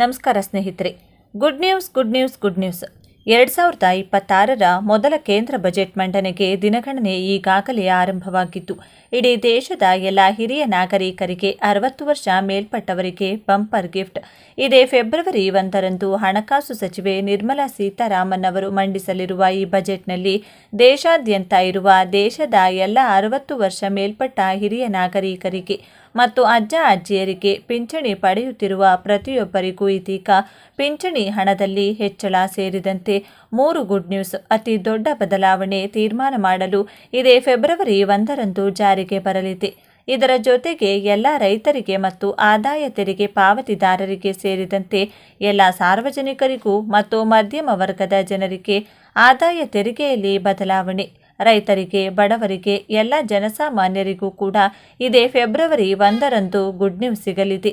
ನಮಸ್ಕಾರ ಸ್ನೇಹಿತರೆ. Good news good news good news ಎರಡು ಸಾವಿರದ ಇಪ್ಪತ್ತಾರರ ಮೊದಲ ಕೇಂದ್ರ ಬಜೆಟ್ ಮಂಡನೆಗೆ ದಿನಗಣನೆ ಈಗಾಗಲೇ ಆರಂಭವಾಗಿದ್ದು, ಇಡೀ ದೇಶದ ಎಲ್ಲ ಹಿರಿಯ ನಾಗರಿಕರಿಗೆ ಅರವತ್ತು ವರ್ಷ ಮೇಲ್ಪಟ್ಟವರಿಗೆ ಬಂಪರ್ ಗಿಫ್ಟ್. ಇದೇ ಫೆಬ್ರವರಿ ಒಂದರಂದು ಹಣಕಾಸು ಸಚಿವೆ ನಿರ್ಮಲಾ ಸೀತಾರಾಮನ್ ಅವರು ಮಂಡಿಸಲಿರುವ ಈ ಬಜೆಟ್ನಲ್ಲಿ ದೇಶಾದ್ಯಂತ ಇರುವ ದೇಶದ ಎಲ್ಲ ಅರವತ್ತು ವರ್ಷ ಮೇಲ್ಪಟ್ಟ ಹಿರಿಯ ನಾಗರಿಕರಿಗೆ ಮತ್ತು ಅಜ್ಜ ಅಜ್ಜಿಯರಿಗೆ ಪಿಂಚಣಿ ಪಡೆಯುತ್ತಿರುವ ಪ್ರತಿಯೊಬ್ಬರಿಗೂ ಇದೀಗ ಪಿಂಚಣಿ ಹಣದಲ್ಲಿ ಹೆಚ್ಚಳ ಸೇರಿದಂತೆ ಮೂರು ಗುಡ್ ನ್ಯೂಸ್ ಅತಿ ದೊಡ್ಡ ಬದಲಾವಣೆ ತೀರ್ಮಾನ ಮಾಡಲು ಇದೇ ಫೆಬ್ರವರಿ ಒಂದರಂದು ಜಾರಿಗೆ ಬರಲಿದೆ. ಇದರ ಜೊತೆಗೆ ಎಲ್ಲ ರೈತರಿಗೆ ಮತ್ತು ಆದಾಯ ತೆರಿಗೆ ಪಾವತಿದಾರರಿಗೆ ಸೇರಿದಂತೆ ಎಲ್ಲ ಸಾರ್ವಜನಿಕರಿಗೂ ಮತ್ತು ಮಧ್ಯಮ ವರ್ಗದ ಜನರಿಗೆ ಆದಾಯ ತೆರಿಗೆಯಲ್ಲಿ ಬದಲಾವಣೆ ರೈತರಿಗೆ, ಬಡವರಿಗೆ, ಎಲ್ಲ ಜನಸಾಮಾನ್ಯರಿಗೂ ಕೂಡ ಇದೇ ಫೆಬ್ರವರಿ ಒಂದರಂದು ಗುಡ್ ನ್ಯೂಸ್ ಸಿಗಲಿದೆ.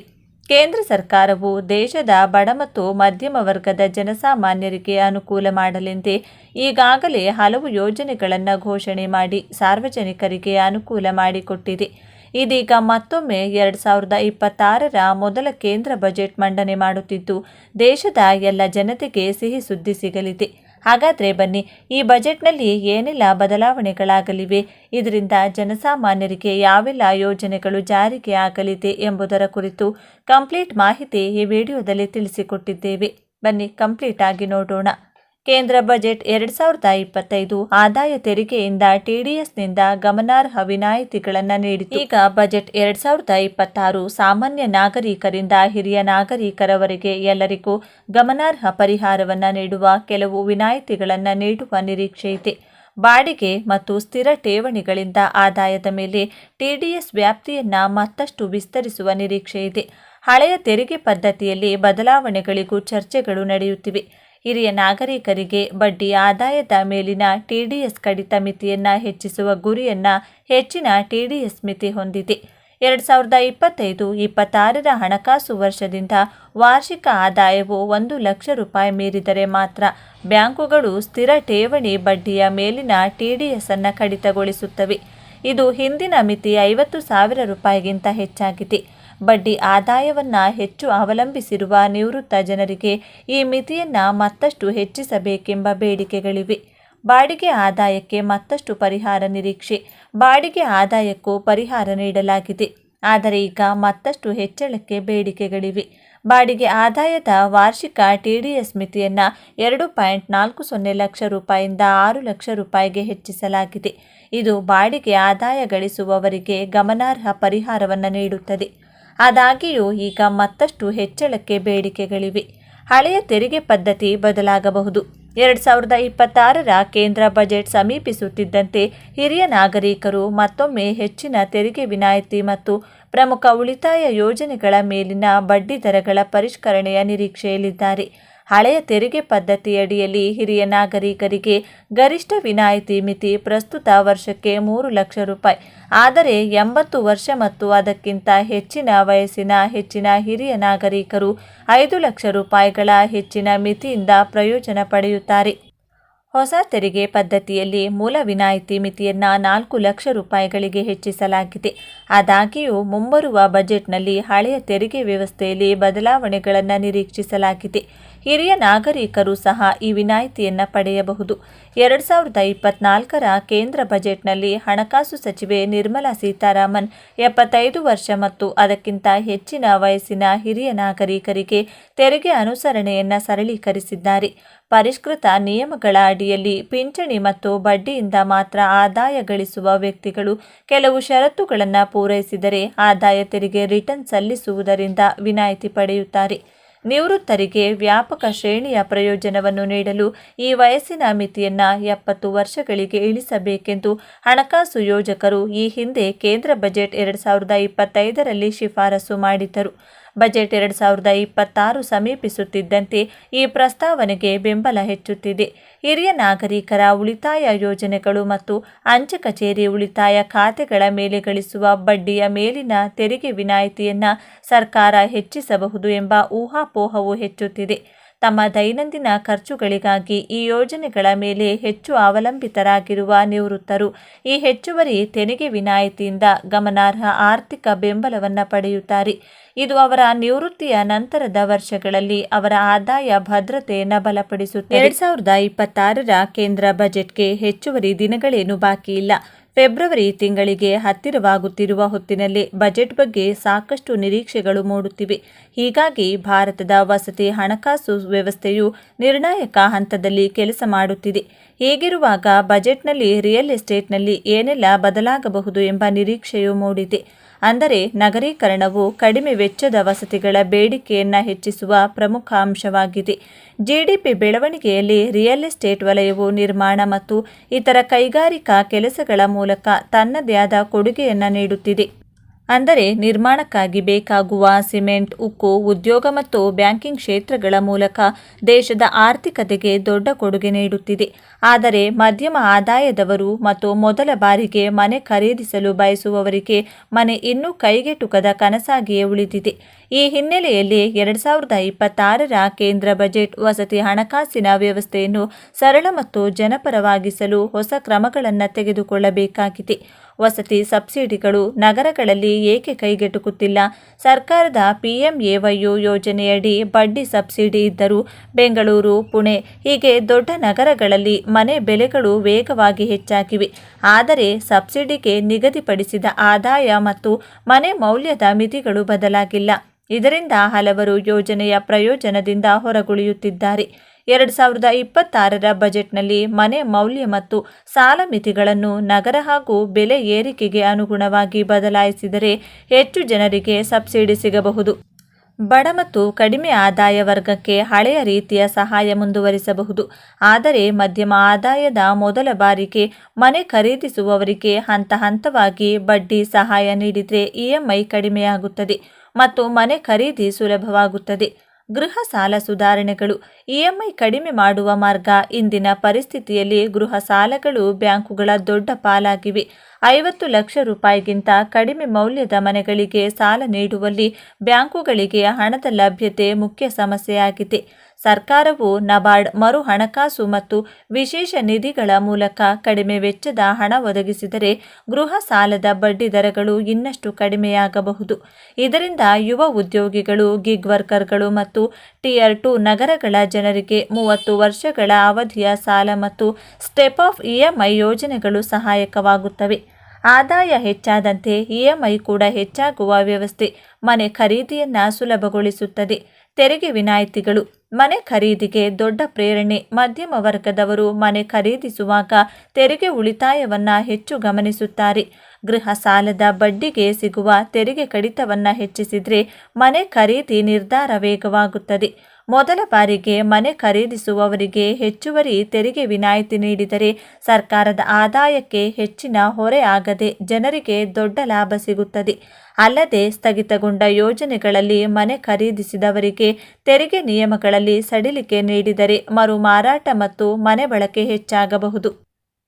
ಕೇಂದ್ರ ಸರ್ಕಾರವು ದೇಶದ ಬಡ ಮತ್ತು ಮಧ್ಯಮ ವರ್ಗದ ಜನಸಾಮಾನ್ಯರಿಗೆ ಅನುಕೂಲ ಮಾಡಲೆಂದೇ ಈಗಾಗಲೇ ಹಲವು ಯೋಜನೆಗಳನ್ನು ಘೋಷಣೆ ಮಾಡಿ ಸಾರ್ವಜನಿಕರಿಗೆ ಅನುಕೂಲ ಮಾಡಿಕೊಟ್ಟಿದೆ. ಇದೀಗ ಮತ್ತೊಮ್ಮೆ ಎರಡು ಸಾವಿರದ ಇಪ್ಪತ್ತಾರರ ಮೊದಲ ಕೇಂದ್ರ ಬಜೆಟ್ ಮಂಡನೆ ಮಾಡುತ್ತಿದ್ದು, ದೇಶದ ಎಲ್ಲ ಜನತೆಗೆ ಸಿಹಿ ಸುದ್ದಿ ಸಿಗಲಿದೆ. ಹಾಗಾದರೆ ಬನ್ನಿ, ಈ ಬಜೆಟ್ನಲ್ಲಿ ಏನೆಲ್ಲ ಬದಲಾವಣೆಗಳಾಗಲಿವೆ? ಇದರಿಂದ ಜನಸಾಮಾನ್ಯರಿಗೆ ಯಾವೆಲ್ಲ ಯೋಜನೆಗಳು ಜಾರಿಗೆ ಆಗಲಿದೆ ಎಂಬುದರ ಕುರಿತು ಕಂಪ್ಲೀಟ್ ಮಾಹಿತಿ ಈ ವಿಡಿಯೋದಲ್ಲಿ ತಿಳಿಸಿಕೊಟ್ಟಿದ್ದೇವೆ. ಬನ್ನಿ ಕಂಪ್ಲೀಟ್ ಆಗಿ ನೋಡೋಣ. ಕೇಂದ್ರ ಬಜೆಟ್ ಎರಡು ಸಾವಿರದ ಇಪ್ಪತ್ತೈದು ಆದಾಯ ತೆರಿಗೆಯಿಂದ ಟಿಡಿಎಸ್ನಿಂದ ಗಮನಾರ್ಹ ವಿನಾಯಿತಿಗಳನ್ನು ನೀಡಿತು. ಈಗ ಬಜೆಟ್ ಎರಡು ಸಾವಿರದ ಇಪ್ಪತ್ತಾರು ಸಾಮಾನ್ಯ ನಾಗರಿಕರಿಂದ ಹಿರಿಯ ನಾಗರಿಕರವರೆಗೆ ಎಲ್ಲರಿಗೂ ಗಮನಾರ್ಹ ಪರಿಹಾರವನ್ನು ನೀಡುವ ಕೆಲವು ವಿನಾಯಿತಿಗಳನ್ನು ನೀಡುವ ನಿರೀಕ್ಷೆ ಇದೆ. ಬಾಡಿಗೆ ಮತ್ತು ಸ್ಥಿರ ಠೇವಣಿಗಳಿಂದ ಆದಾಯದ ಮೇಲೆ ಟಿಡಿಎಸ್ ವ್ಯಾಪ್ತಿಯನ್ನು ಮತ್ತಷ್ಟು ವಿಸ್ತರಿಸುವ ನಿರೀಕ್ಷೆ ಇದೆ. ಹಳೆಯ ತೆರಿಗೆ ಪದ್ಧತಿಯಲ್ಲಿ ಬದಲಾವಣೆಗಳಿಗೂ ಚರ್ಚೆಗಳು ನಡೆಯುತ್ತಿವೆ. ಹಿರಿಯ ನಾಗರಿಕರಿಗೆ ಬಡ್ಡಿ ಆದಾಯದ ಮೇಲಿನ ಟಿಡಿಎಸ್ ಕಡಿತ ಮಿತಿಯನ್ನು ಹೆಚ್ಚಿಸುವ ಗುರಿಯನ್ನು ಹೆಚ್ಚಿನ ಟಿಡಿಎಸ್ ಮಿತಿ ಹೊಂದಿದೆ. ಎರಡು ಸಾವಿರದ ಇಪ್ಪತ್ತೈದು ಇಪ್ಪತ್ತಾರರ ಹಣಕಾಸು ವರ್ಷದಿಂದ ವಾರ್ಷಿಕ ಆದಾಯವು ಒಂದು ಲಕ್ಷ ರೂಪಾಯಿ ಮೀರಿದರೆ ಮಾತ್ರ ಬ್ಯಾಂಕುಗಳು ಸ್ಥಿರ ಠೇವಣಿ ಬಡ್ಡಿಯ ಮೇಲಿನ ಟಿಡಿಎಸ್ ಅನ್ನು ಕಡಿತಗೊಳಿಸುತ್ತವೆ. ಇದು ಹಿಂದಿನ ಮಿತಿ ಐವತ್ತು ಸಾವಿರ ರೂಪಾಯಿಗಿಂತ ಹೆಚ್ಚಾಗಿದೆ. ಬಡ್ಡಿ ಆದಾಯವನ್ನು ಹೆಚ್ಚು ಅವಲಂಬಿಸಿರುವ ನಿವೃತ್ತ ಜನರಿಗೆ ಈ ಮಿತಿಯನ್ನು ಮತ್ತಷ್ಟು ಹೆಚ್ಚಿಸಬೇಕೆಂಬ ಬೇಡಿಕೆಗಳಿವೆ. ಬಾಡಿಗೆ ಆದಾಯಕ್ಕೆ ಮತ್ತಷ್ಟು ಪರಿಹಾರ ನಿರೀಕ್ಷೆ. ಬಾಡಿಗೆ ಆದಾಯಕ್ಕೂ ಪರಿಹಾರ ನೀಡಲಾಗಿದೆ. ಆದರೆ ಈಗ ಮತ್ತಷ್ಟು ಹೆಚ್ಚಳಕ್ಕೆ ಬೇಡಿಕೆಗಳಿವೆ. ಬಾಡಿಗೆ ಆದಾಯದ ವಾರ್ಷಿಕ ಟಿಡಿಎಸ್ ಮಿತಿಯನ್ನು ಎರಡು ಪಾಯಿಂಟ್ ನಾಲ್ಕು ಸೊನ್ನೆ ಲಕ್ಷ ರೂಪಾಯಿಂದ ಆರು ಲಕ್ಷ ರೂಪಾಯಿಗೆ ಹೆಚ್ಚಿಸಲಾಗಿದೆ. ಇದು ಬಾಡಿಗೆ ಆದಾಯ ಗಳಿಸುವವರಿಗೆ ಗಮನಾರ್ಹ ಪರಿಹಾರವನ್ನು ನೀಡುತ್ತದೆ. ಆದಾಗ್ಯೂ ಈಗ ಮತ್ತಷ್ಟು ಹೆಚ್ಚಳಕ್ಕೆ ಬೇಡಿಕೆಗಳಿವೆ. ಹಳೆಯ ತೆರಿಗೆ ಪದ್ಧತಿ ಬದಲಾಗಬಹುದು. ಎರಡು ಸಾವಿರದ ಇಪ್ಪತ್ತಾರರ ಕೇಂದ್ರ ಬಜೆಟ್ ಸಮೀಪಿಸುತ್ತಿದ್ದಂತೆ ಹಿರಿಯ ನಾಗರಿಕರು ಮತ್ತೊಮ್ಮೆ ಹೆಚ್ಚಿನ ತೆರಿಗೆ ವಿನಾಯಿತಿ ಮತ್ತು ಪ್ರಮುಖ ಉಳಿತಾಯ ಯೋಜನೆಗಳ ಮೇಲಿನ ಬಡ್ಡಿದರಗಳ ಪರಿಷ್ಕರಣೆಯ ನಿರೀಕ್ಷೆಯಲ್ಲಿದ್ದಾರೆ. ಹಳೆಯ ತೆರಿಗೆ ಪದ್ಧತಿಯಡಿಯಲ್ಲಿ ಹಿರಿಯ ನಾಗರಿಕರಿಗೆ ಗರಿಷ್ಠ ವಿನಾಯಿತಿ ಮಿತಿ ಪ್ರಸ್ತುತ ವರ್ಷಕ್ಕೆ ಮೂರು ಲಕ್ಷ ರೂಪಾಯಿ. ಆದರೆ ಎಂಬತ್ತು ವರ್ಷ ಮತ್ತು ಅದಕ್ಕಿಂತ ಹೆಚ್ಚಿನ ವಯಸ್ಸಿನ ಹೆಚ್ಚಿನ ಹಿರಿಯ ನಾಗರಿಕರು ಐದು ಲಕ್ಷ ರೂಪಾಯಿಗಳ ಹೆಚ್ಚಿನ ಮಿತಿಯಿಂದ ಪ್ರಯೋಜನ ಪಡೆಯುತ್ತಾರೆ. ಹೊಸ ತೆರಿಗೆ ಪದ್ಧತಿಯಲ್ಲಿ ಮೂಲ ವಿನಾಯಿತಿ ಮಿತಿಯನ್ನು ನಾಲ್ಕು ಲಕ್ಷ ರೂಪಾಯಿಗಳಿಗೆ ಹೆಚ್ಚಿಸಲಾಗಿದೆ. ಆದಾಗ್ಯೂ, ಮುಂಬರುವ ಬಜೆಟ್ನಲ್ಲಿ ಹಳೆಯ ತೆರಿಗೆ ವ್ಯವಸ್ಥೆಯಲ್ಲಿ ಬದಲಾವಣೆಗಳನ್ನು ನಿರೀಕ್ಷಿಸಲಾಗಿದೆ. ಹಿರಿಯ ನಾಗರಿಕರು ಸಹ ಈ ವಿನಾಯಿತಿಯನ್ನು ಪಡೆಯಬಹುದು. ಎರಡು ಸಾವಿರದ ಇಪ್ಪತ್ನಾಲ್ಕರ ಕೇಂದ್ರ ಬಜೆಟ್ನಲ್ಲಿ ಹಣಕಾಸು ಸಚಿವೆ ನಿರ್ಮಲಾ ಸೀತಾರಾಮನ್ ಎಪ್ಪತ್ತೈದು ವರ್ಷ ಮತ್ತು ಅದಕ್ಕಿಂತ ಹೆಚ್ಚಿನ ವಯಸ್ಸಿನ ಹಿರಿಯ ನಾಗರಿಕರಿಗೆ ತೆರಿಗೆ ಅನುಸರಣೆಯನ್ನು ಸರಳೀಕರಿಸಿದ್ದಾರೆ. ಪರಿಷ್ಕೃತ ನಿಯಮಗಳ ಅಡಿಯಲ್ಲಿ ಪಿಂಚಣಿ ಮತ್ತು ಬಡ್ಡಿಯಿಂದ ಮಾತ್ರ ಆದಾಯ ಗಳಿಸುವ ವ್ಯಕ್ತಿಗಳು ಕೆಲವು ಷರತ್ತುಗಳನ್ನು ಪೂರೈಸಿದರೆ ಆದಾಯ ತೆರಿಗೆ ರಿಟರ್ನ್ ಸಲ್ಲಿಸುವುದರಿಂದ ವಿನಾಯಿತಿ ಪಡೆಯುತ್ತಾರೆ. ನಿವೃತ್ತರಿಗೆ ವ್ಯಾಪಕ ಶ್ರೇಣಿಯ ಪ್ರಯೋಜನವನ್ನು ನೀಡಲು ಈ ವಯಸ್ಸಿನ ಮಿತಿಯನ್ನು ಎಪ್ಪತ್ತು ವರ್ಷಗಳಿಗೆ ಇಳಿಸಬೇಕೆಂದು ಹಣಕಾಸು ಯೋಜಕರು ಈ ಹಿಂದೆ ಕೇಂದ್ರ ಬಜೆಟ್ ಎರಡು ಸಾವಿರದ ಇಪ್ಪತ್ತೈದರಲ್ಲಿ ಶಿಫಾರಸು ಮಾಡಿದ್ದರು. ಬಜೆಟ್ ಎರಡು ಸಾವಿರದ ಇಪ್ಪತ್ತಾರು ಸಮೀಪಿಸುತ್ತಿದ್ದಂತೆ ಈ ಪ್ರಸ್ತಾವನೆಗೆ ಬೆಂಬಲ ಹೆಚ್ಚುತ್ತಿದೆ. ಹಿರಿಯ ನಾಗರಿಕರ ಉಳಿತಾಯ ಯೋಜನೆಗಳು ಮತ್ತು ಅಂಚೆ ಕಚೇರಿ ಉಳಿತಾಯ ಖಾತೆಗಳ ಮೇಲೆ ಗಳಿಸುವ ಬಡ್ಡಿಯ ಮೇಲಿನ ತೆರಿಗೆ ವಿನಾಯಿತಿಯನ್ನು ಸರ್ಕಾರ ಹೆಚ್ಚಿಸಬಹುದು ಎಂಬ ಊಹಾಪೋಹವು ಹೆಚ್ಚುತ್ತಿದೆ. ತಮ್ಮ ದೈನಂದಿನ ಖರ್ಚುಗಳಿಗಾಗಿ ಈ ಯೋಜನೆಗಳ ಮೇಲೆ ಹೆಚ್ಚು ಅವಲಂಬಿತರಾಗಿರುವ ನಿವೃತ್ತರು, ಈ ಹೆಚ್ಚುವರಿ ತೆರಿಗೆ ವಿನಾಯಿತಿಯಿಂದ ಗಮನಾರ್ಹ ಆರ್ಥಿಕ ಬೆಂಬಲವನ್ನು ಪಡೆಯುತ್ತಾರೆ. ಇದು ಅವರ ನಿವೃತ್ತಿಯ ನಂತರದ ವರ್ಷಗಳಲ್ಲಿ ಅವರ ಆದಾಯ ಭದ್ರತೆಯನ್ನು ಬಲಪಡಿಸುತ್ತದೆ. ಎರಡ್ ಸಾವಿರದ ಇಪ್ಪತ್ತಾರರ ಕೇಂದ್ರ ಬಜೆಟ್ಗೆ ಹೆಚ್ಚುವರಿ ದಿನಗಳೇನು ಬಾಕಿ ಇಲ್ಲ. ಫೆಬ್ರವರಿ ತಿಂಗಳಿಗೆ ಹತ್ತಿರವಾಗುತ್ತಿರುವ ಹೊತ್ತಿನಲ್ಲಿ ಬಜೆಟ್ ಬಗ್ಗೆ ಸಾಕಷ್ಟು ನಿರೀಕ್ಷೆಗಳು ಮೂಡುತ್ತಿವೆ. ಹೀಗಾಗಿ ಭಾರತದ ವಸತಿ ಹಣಕಾಸು ವ್ಯವಸ್ಥೆಯು ನಿರ್ಣಾಯಕ ಹಂತದಲ್ಲಿ ಕೆಲಸ ಮಾಡುತ್ತಿದೆ. ಹೀಗಿರುವಾಗ ಬಜೆಟ್ನಲ್ಲಿ ರಿಯಲ್ ಎಸ್ಟೇಟ್ನಲ್ಲಿ ಏನೆಲ್ಲ ಬದಲಾಗಬಹುದು ಎಂಬ ನಿರೀಕ್ಷೆಯೂ ಮೂಡಿದೆ. ಅಂದರೆ ನಗರೀಕರಣವು ಕಡಿಮೆ ವೆಚ್ಚದ ವಸತಿಗಳ ಬೇಡಿಕೆಯನ್ನು ಹೆಚ್ಚಿಸುವ ಪ್ರಮುಖ ಅಂಶವಾಗಿದೆ. ಜಿಡಿಪಿ ಬೆಳವಣಿಗೆಯಲ್ಲಿ ರಿಯಲ್ ಎಸ್ಟೇಟ್ ವಲಯವು ನಿರ್ಮಾಣ ಮತ್ತು ಇತರ ಕೈಗಾರಿಕಾ ಕೆಲಸಗಳ ಮೂಲಕ ತನ್ನದೇ ಆದ ಕೊಡುಗೆಯನ್ನು ನೀಡುತ್ತಿದೆ. ಅಂದರೆ ನಿರ್ಮಾಣಕ್ಕಾಗಿ ಬೇಕಾಗುವ ಸಿಮೆಂಟ್, ಉಕ್ಕು, ಉದ್ಯೋಗ ಮತ್ತು ಬ್ಯಾಂಕಿಂಗ್ ಕ್ಷೇತ್ರಗಳ ಮೂಲಕ ದೇಶದ ಆರ್ಥಿಕತೆಗೆ ದೊಡ್ಡ ಕೊಡುಗೆ ನೀಡುತ್ತಿದೆ. ಆದರೆ ಮಧ್ಯಮ ಆದಾಯದವರು ಮತ್ತು ಮೊದಲ ಬಾರಿಗೆ ಮನೆ ಖರೀದಿಸಲು ಬಯಸುವವರಿಗೆ ಮನೆ ಇನ್ನೂ ಕೈಗೆಟುಕದ ಕನಸಾಗಿಯೇ ಉಳಿದಿದೆ. ಈ ಹಿನ್ನೆಲೆಯಲ್ಲಿ ಎರಡು ಸಾವಿರದ ಇಪ್ಪತ್ತಾರರ ಕೇಂದ್ರ ಬಜೆಟ್ ವಸತಿ ಹಣಕಾಸಿನ ವ್ಯವಸ್ಥೆಯನ್ನು ಸರಳ ಮತ್ತು ಜನಪರವಾಗಿಸಲು ಹೊಸ ಕ್ರಮಗಳನ್ನು ತೆಗೆದುಕೊಳ್ಳಬೇಕಾಗಿದೆ. ವಸತಿ ಸಬ್ಸಿಡಿಗಳು ನಗರಗಳಲ್ಲಿ ಏಕೆ ಕೈಗೆಟುಕುತ್ತಿಲ್ಲ? ಸರ್ಕಾರದ ಪಿಎಂಎವೈಯು ಯೋಜನೆಯಡಿ ಬಡ್ಡಿ ಸಬ್ಸಿಡಿ ಇದ್ದರೂ ಬೆಂಗಳೂರು, ಪುಣೆ ಹೀಗೆ ದೊಡ್ಡ ನಗರಗಳಲ್ಲಿ ಮನೆ ಬೆಲೆಗಳು ವೇಗವಾಗಿ ಹೆಚ್ಚಾಗಿವೆ. ಆದರೆ ಸಬ್ಸಿಡಿಗೆ ನಿಗದಿಪಡಿಸಿದ ಆದಾಯ ಮತ್ತು ಮನೆ ಮೌಲ್ಯದ ಮಿತಿಗಳು ಬದಲಾಗಿಲ್ಲ. ಇದರಿಂದ ಹಲವರು ಯೋಜನೆಯ ಪ್ರಯೋಜನದಿಂದ ಹೊರಗುಳಿಯುತ್ತಿದ್ದಾರೆ. ಎರಡು ಸಾವಿರದ ಇಪ್ಪತ್ತಾರರ ಬಜೆಟ್ನಲ್ಲಿ ಮನೆ ಮೌಲ್ಯ ಮತ್ತು ಸಾಲ ಮಿತಿಗಳನ್ನು ನಗರ ಹಾಗೂ ಬೆಲೆ ಏರಿಕೆಗೆ ಅನುಗುಣವಾಗಿ ಬದಲಾಯಿಸಿದರೆ ಹೆಚ್ಚು ಜನರಿಗೆ ಸಬ್ಸಿಡಿ ಸಿಗಬಹುದು. ಬಡ ಮತ್ತು ಕಡಿಮೆ ಆದಾಯ ವರ್ಗಕ್ಕೆ ಹಳೆಯ ರೀತಿಯ ಸಹಾಯ ಮುಂದುವರಿಸಬಹುದು. ಆದರೆ ಮಧ್ಯಮ ಆದಾಯದ ಮೊದಲ ಬಾರಿಗೆ ಮನೆ ಖರೀದಿಸುವವರಿಗೆ ಹಂತ ಹಂತವಾಗಿ ಬಡ್ಡಿ ಸಹಾಯ ನೀಡಿದರೆ ಇಎಂಐ ಕಡಿಮೆಯಾಗುತ್ತದೆ ಮತ್ತು ಮನೆ ಖರೀದಿ ಸುಲಭವಾಗುತ್ತದೆ. ಗೃಹ ಸಾಲ ಸುಧಾರಣೆಗಳು ಇಎಂಐ ಕಡಿಮೆ ಮಾಡುವ ಮಾರ್ಗ, ಇಂದಿನ ಪರಿಸ್ಥಿತಿಯಲ್ಲಿ ಗೃಹ ಸಾಲಗಳು ಬ್ಯಾಂಕುಗಳ ದೊಡ್ಡ ಪಾಲಾಗಿವೆ. ಐವತ್ತು ಲಕ್ಷ ರೂಪಾಯಿಗಿಂತ ಕಡಿಮೆ ಮೌಲ್ಯದ ಮನೆಗಳಿಗೆ ಸಾಲ ನೀಡುವಲ್ಲಿ ಬ್ಯಾಂಕುಗಳಿಗೆ ಹಣದ ಲಭ್ಯತೆ ಮುಖ್ಯ ಸಮಸ್ಯೆಯಾಗಿದೆ. ಸರ್ಕಾರವು ನಬಾರ್ಡ್ ಮರು ಹಣಕಾಸು ಮತ್ತು ವಿಶೇಷ ನಿಧಿಗಳ ಮೂಲಕ ಕಡಿಮೆ ವೆಚ್ಚದ ಹಣ ಒದಗಿಸಿದರೆ ಗೃಹ ಸಾಲದ ಬಡ್ಡಿ ದರಗಳು ಇನ್ನಷ್ಟು ಕಡಿಮೆಯಾಗಬಹುದು. ಇದರಿಂದ ಯುವ ಉದ್ಯೋಗಿಗಳು ಗಿಗ್ ವರ್ಕರ್ಗಳು ಮತ್ತು ಟಿಯರ್ ಟು ನಗರಗಳ ಜನರಿಗೆ ಮೂವತ್ತು ವರ್ಷಗಳ ಅವಧಿಯ ಸಾಲ ಮತ್ತು ಸ್ಟೆಪ್ ಆಫ್ ಇಎಂಐ ಯೋಜನೆಗಳು ಸಹಾಯಕವಾಗುತ್ತವೆ. ಆದಾಯ ಹೆಚ್ಚಾದಂತೆ ಇಎಂಐ ಕೂಡ ಹೆಚ್ಚಾಗುವ ವ್ಯವಸ್ಥೆ ಮನೆ ಖರೀದಿಯನ್ನು ಸುಲಭಗೊಳಿಸುತ್ತದೆ. ತೆರಿಗೆ ವಿನಾಯಿತಿಗಳು ಮನೆ ಖರೀದಿಗೆ ದೊಡ್ಡ ಪ್ರೇರಣೆ. ಮಧ್ಯಮ ವರ್ಗದವರು ಮನೆ ಖರೀದಿಸುವಾಗ ತೆರಿಗೆ ಉಳಿತಾಯವನ್ನು ಹೆಚ್ಚು ಗಮನಿಸುತ್ತಾರೆ. ಗೃಹ ಸಾಲದ ಬಡ್ಡಿಗೆ ಸಿಗುವ ತೆರಿಗೆ ಕಡಿತವನ್ನು ಹೆಚ್ಚಿಸಿದರೆ ಮನೆ ಖರೀದಿ ನಿರ್ಧಾರ ವೇಗವಾಗುತ್ತದೆ. ಮೊದಲ ಬಾರಿಗೆ ಮನೆ ಖರೀದಿಸುವವರಿಗೆ ಹೆಚ್ಚುವರಿ ತೆರಿಗೆ ವಿನಾಯಿತಿ ನೀಡಿದರೆ ಸರ್ಕಾರದ ಆದಾಯಕ್ಕೆ ಹೆಚ್ಚಿನ ಹೊರೆ ಆಗದೆ ಜನರಿಗೆ ದೊಡ್ಡ ಲಾಭ ಸಿಗುತ್ತದೆ. ಅಲ್ಲದೆ ಸ್ಥಗಿತಗೊಂಡ ಯೋಜನೆಗಳಲ್ಲಿ ಮನೆ ಖರೀದಿಸಿದವರಿಗೆ ತೆರಿಗೆ ನಿಯಮಗಳಲ್ಲಿ ಸಡಿಲಿಕೆ ನೀಡಿದರೆ ಮರು ಮಾರಾಟ ಮತ್ತು ಮನೆ ಬಳಕೆ ಹೆಚ್ಚಾಗಬಹುದು.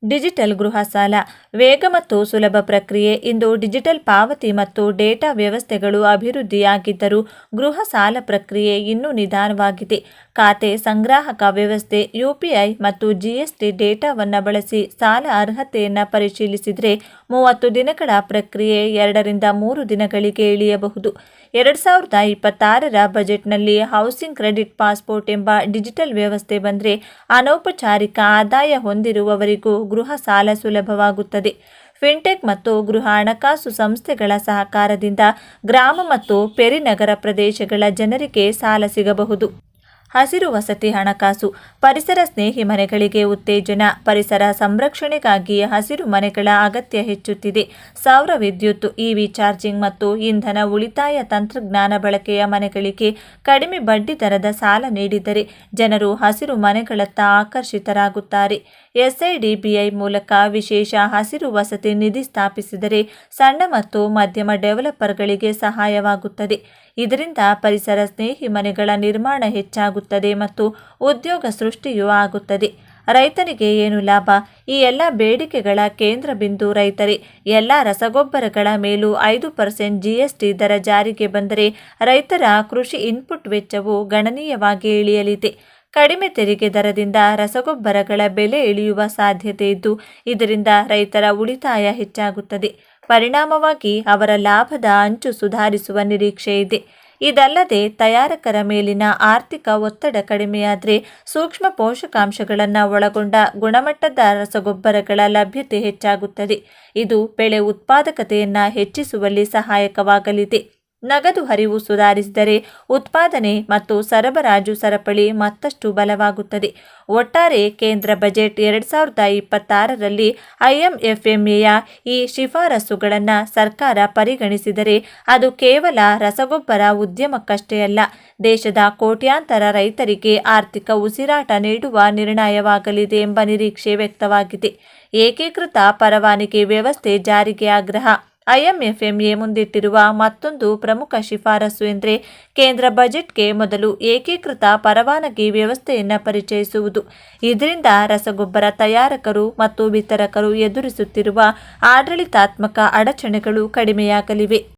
ಡಿಜಿಟಲ್ ಗೃಹ ಸಾಲ, ವೇಗ ಮತ್ತು ಸುಲಭ ಪ್ರಕ್ರಿಯೆ. ಇಂದು ಡಿಜಿಟಲ್ ಪಾವತಿ ಮತ್ತು ಡೇಟಾ ವ್ಯವಸ್ಥೆಗಳು ಅಭಿವೃದ್ಧಿಯಾಗಿದ್ದರೂ ಗೃಹ ಸಾಲ ಪ್ರಕ್ರಿಯೆ ಇನ್ನೂ ನಿಧಾನವಾಗಿದೆ. ಖಾತೆ ಸಂಗ್ರಾಹಕ ವ್ಯವಸ್ಥೆ, ಯುಪಿಐ ಮತ್ತು ಜಿಎಸ್ಟಿ ಡೇಟಾವನ್ನು ಬಳಸಿ ಸಾಲ ಅರ್ಹತೆಯನ್ನು ಪರಿಶೀಲಿಸಿದರೆ ಮೂವತ್ತು ದಿನಗಳ ಪ್ರಕ್ರಿಯೆ ಎರಡರಿಂದ ಮೂರು ದಿನಗಳಿಗೆ ಇಳಿಯಬಹುದು. ಎರಡು ಸಾವಿರದ ಇಪ್ಪತ್ತಾರರ ಬಜೆಟ್ನಲ್ಲಿ ಹೌಸಿಂಗ್ ಕ್ರೆಡಿಟ್ ಪಾಸ್ಪೋರ್ಟ್ ಎಂಬ ಡಿಜಿಟಲ್ ವ್ಯವಸ್ಥೆ ಬಂದರೆ ಅನೌಪಚಾರಿಕ ಆದಾಯ ಹೊಂದಿರುವವರಿಗೂ ಗೃಹ ಸಾಲ ಸುಲಭವಾಗುತ್ತದೆ. ಫಿನ್ಟೆಕ್ ಮತ್ತು ಗೃಹ ಹಣಕಾಸು ಸಂಸ್ಥೆಗಳ ಸಹಕಾರದಿಂದ ಗ್ರಾಮ ಮತ್ತು ಪೆರಿನಗರ ಪ್ರದೇಶಗಳ ಜನರಿಗೆ ಸಾಲ ಸಿಗಬಹುದು. ಹಸಿರು ವಸತಿ ಹಣಕಾಸು, ಪರಿಸರ ಸ್ನೇಹಿ ಮನೆಗಳಿಗೆ ಉತ್ತೇಜನ, ಪರಿಸರ ಸಂರಕ್ಷಣೆಗಾಗಿ ಹಸಿರು ಮನೆಗಳ ಅಗತ್ಯ ಹೆಚ್ಚುತ್ತಿದೆ. ಸೌರ ವಿದ್ಯುತ್ ಇವಿ ಚಾರ್ಜಿಂಗ್ ಮತ್ತು ಇಂಧನ ಉಳಿತಾಯ ತಂತ್ರಜ್ಞಾನ ಬಳಕೆಯ ಮನೆಗಳಿಗೆ ಕಡಿಮೆ ಬಡ್ಡಿ ದರದ ಸಾಲ ನೀಡಿದರೆ ಜನರು ಹಸಿರು ಮನೆಗಳತ್ತ ಆಕರ್ಷಿತರಾಗುತ್ತಾರೆ. ಎಸ್ಐಡಿಬಿಐ ಮೂಲಕ ವಿಶೇಷ ಹಸಿರು ವಸತಿ ನಿಧಿ ಸ್ಥಾಪಿಸಿದರೆ ಸಣ್ಣ ಮತ್ತು ಮಧ್ಯಮ ಡೆವಲಪರ್ಗಳಿಗೆ ಸಹಾಯವಾಗುತ್ತದೆ. ಇದರಿಂದ ಪರಿಸರ ಸ್ನೇಹಿ ಮನೆಗಳ ನಿರ್ಮಾಣ ಹೆಚ್ಚಾಗುತ್ತದೆ ಮತ್ತು ಉದ್ಯೋಗ ಸೃಷ್ಟಿಯೂ ಆಗುತ್ತದೆ. ರೈತನಿಗೆ ಏನು ಲಾಭ? ಈ ಎಲ್ಲ ಬೇಡಿಕೆಗಳ ಕೇಂದ್ರ ಬಿಂದು ರೈತರೇ. ಎಲ್ಲ ರಸಗೊಬ್ಬರಗಳ ಮೇಲೂ ಐದು ಪರ್ಸೆಂಟ್ ಜಿಎಸ್ಟಿ ದರ ಜಾರಿಗೆ ಬಂದರೆ ರೈತರ ಕೃಷಿ ಇನ್ಪುಟ್ ವೆಚ್ಚವು ಗಣನೀಯವಾಗಿ ಇಳಿಯಲಿದೆ. ಕಡಿಮೆ ತೆರಿಗೆ ದರದಿಂದ ರಸಗೊಬ್ಬರಗಳ ಬೆಲೆ ಇಳಿಯುವ ಸಾಧ್ಯತೆ ಇದ್ದು, ಇದರಿಂದ ರೈತರ ಉಳಿತಾಯ ಹೆಚ್ಚಾಗುತ್ತದೆ. ಪರಿಣಾಮವಾಗಿ ಅವರ ಲಾಭದ ಅಂಚು ಸುಧಾರಿಸುವ ನಿರೀಕ್ಷೆ ಇದೆ. ಇದಲ್ಲದೆ ತಯಾರಕರ ಮೇಲಿನ ಆರ್ಥಿಕ ಒತ್ತಡ ಕಡಿಮೆಯಾದರೆ ಸೂಕ್ಷ್ಮ ಪೋಷಕಾಂಶಗಳನ್ನು ಒಳಗೊಂಡ ಗುಣಮಟ್ಟದ ರಸಗೊಬ್ಬರಗಳ ಲಭ್ಯತೆ ಹೆಚ್ಚಾಗುತ್ತದೆ. ಇದು ಬೆಳೆ ಉತ್ಪಾದಕತೆಯನ್ನು ಹೆಚ್ಚಿಸುವಲ್ಲಿ ಸಹಾಯಕವಾಗಲಿದೆ. ನಗದು ಹರಿವು ಸುಧಾರಿಸಿದರೆ ಉತ್ಪಾದನೆ ಮತ್ತು ಸರಬರಾಜು ಸರಪಳಿ ಮತ್ತಷ್ಟು ಬಲವಾಗುತ್ತದೆ. ಒಟ್ಟಾರೆ ಕೇಂದ್ರ ಬಜೆಟ್ ಎರಡು ಸಾವಿರದ ಇಪ್ಪತ್ತಾರರಲ್ಲಿ ಐಎಂಎಫ್ಎಂಎಯ ಈ ಶಿಫಾರಸುಗಳನ್ನು ಸರ್ಕಾರ ಪರಿಗಣಿಸಿದರೆ ಅದು ಕೇವಲ ರಸಗೊಬ್ಬರ ಉದ್ಯಮಕ್ಕಷ್ಟೇ ಅಲ್ಲ, ದೇಶದ ಕೋಟ್ಯಾಂತರ ರೈತರಿಗೆ ಆರ್ಥಿಕ ಉಸಿರಾಟ ನೀಡುವ ನಿರ್ಣಯವಾಗಲಿದೆ ಎಂಬ ನಿರೀಕ್ಷೆ ವ್ಯಕ್ತವಾಗಿದೆ. ಏಕೀಕೃತ ಪರವಾನಿಗೆ ವ್ಯವಸ್ಥೆ ಜಾರಿಗೆ ಆಗ್ರಹ ಐಎಂಎಫ್ಎಂಎ ಮುಂದಿಟ್ಟಿರುವ ಮತ್ತೊಂದು ಪ್ರಮುಖ ಶಿಫಾರಸು ಎಂದರೆ ಕೇಂದ್ರ ಬಜೆಟ್ಗೆ ಮೊದಲು ಏಕೀಕೃತ ಪರವಾನಗಿ ವ್ಯವಸ್ಥೆಯನ್ನು ಪರಿಚಯಿಸುವುದು. ಇದರಿಂದ ರಸಗೊಬ್ಬರ ತಯಾರಕರು ಮತ್ತು ವಿತರಕರು ಎದುರಿಸುತ್ತಿರುವ ಆಡಳಿತಾತ್ಮಕ ಅಡಚಣೆಗಳು ಕಡಿಮೆಯಾಗಲಿವೆ.